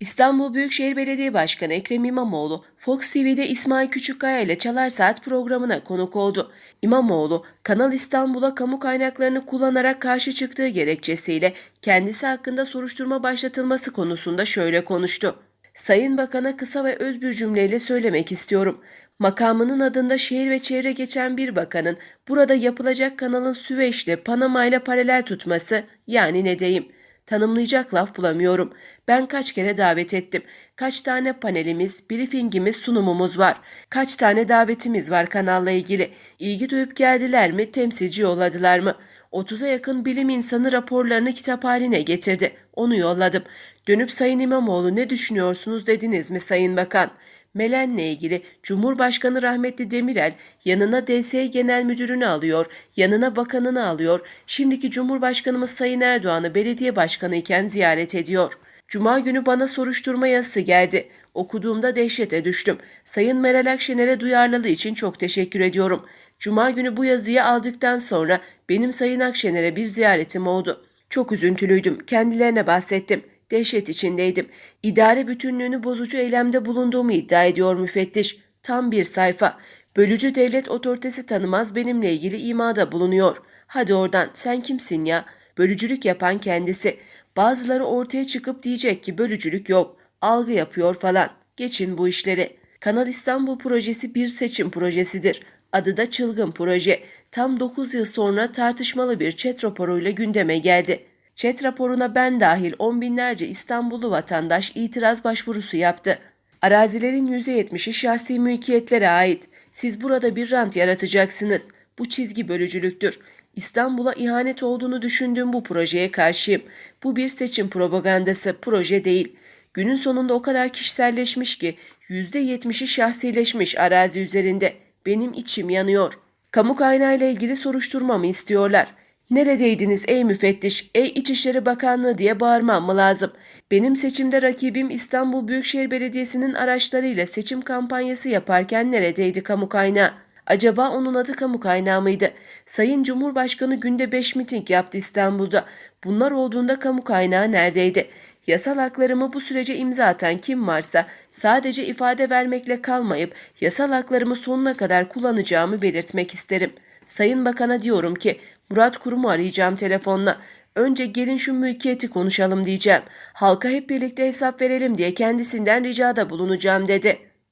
İstanbul Büyükşehir Belediye Başkanı Ekrem İmamoğlu, Fox TV'de İsmail Küçükkaya ile Çalar Saat programına konuk oldu. İmamoğlu, Kanal İstanbul'a kamu kaynaklarını kullanarak karşı çıktığı gerekçesiyle kendisi hakkında soruşturma başlatılması konusunda şöyle konuştu. Sayın Bakan'a kısa ve öz bir cümleyle söylemek istiyorum. Makamının adında şehir ve çevre geçen bir bakanın burada yapılacak kanalın Süveyş'le Panama'yla paralel tutması yani ne diyeyim tanımlayacak laf bulamıyorum. Ben kaç kere davet ettim. Kaç tane panelimiz, briefingimiz, sunumumuz var. Kaç tane davetimiz var kanalla ilgili. İlgi duyup geldiler mi, temsilci yolladılar mı? 30'a yakın bilim insanı raporlarını kitap haline getirdi. Onu yolladım. Dönüp Sayın İmamoğlu ne düşünüyorsunuz dediniz mi Sayın Bakan? Melen'le ilgili Cumhurbaşkanı rahmetli Demirel yanına DSE Genel Müdürünü alıyor, yanına bakanını alıyor. Şimdiki Cumhurbaşkanımız Sayın Erdoğan'ı belediye başkanı iken ziyaret ediyor. Cuma günü bana soruşturma yazısı geldi. Okuduğumda dehşete düştüm. Sayın Meral Akşener'e duyarlılığı için çok teşekkür ediyorum. Cuma günü bu yazıyı aldıktan sonra benim Sayın Akşener'e bir ziyaretim oldu. Çok üzüntülüydüm. Kendilerine bahsettim. Dehşet içindeydim. İdare bütünlüğünü bozucu eylemde bulunduğumu iddia ediyor müfettiş. Tam bir sayfa. Bölücü devlet otoritesi tanımaz benimle ilgili imada bulunuyor. Hadi oradan sen kimsin ya? Bölücülük yapan kendisi. Bazıları ortaya çıkıp diyecek ki bölücülük yok. Algı yapıyor falan. Geçin bu işleri. Kanal İstanbul projesi bir seçim projesidir. Adı da Çılgın Proje. Tam 9 yıl sonra tartışmalı bir chat raporuyla gündeme geldi. Chat raporuna ben dahil on binlerce İstanbullu vatandaş itiraz başvurusu yaptı. Arazilerin %70'i şahsi mülkiyetlere ait. Siz burada bir rant yaratacaksınız. Bu çizgi bölücülüktür. İstanbul'a ihanet olduğunu düşündüğüm bu projeye karşıyım. Bu bir seçim propagandası, proje değil. Günün sonunda o kadar kişiselleşmiş ki %70'i şahsileşmiş arazi üzerinde. Benim içim yanıyor. Kamu kaynağıyla ilgili soruşturma mı istiyorlar? Neredeydiniz ey müfettiş, ey İçişleri Bakanlığı diye bağırmam mı lazım? Benim seçimde rakibim İstanbul Büyükşehir Belediyesi'nin araçlarıyla seçim kampanyası yaparken neredeydi kamu kaynağı? Acaba onun adı kamu kaynağı mıydı? Sayın Cumhurbaşkanı günde 5 miting yaptı İstanbul'da. Bunlar olduğunda kamu kaynağı neredeydi? Yasal haklarımı bu sürece imza atan kim varsa sadece ifade vermekle kalmayıp yasal haklarımı sonuna kadar kullanacağımı belirtmek isterim. Sayın Bakan'a diyorum ki Murat Kurum'u arayacağım telefonla. Önce gelin şu mülkiyeti konuşalım diyeceğim. Halka hep birlikte hesap verelim diye kendisinden ricada bulunacağım dedi.''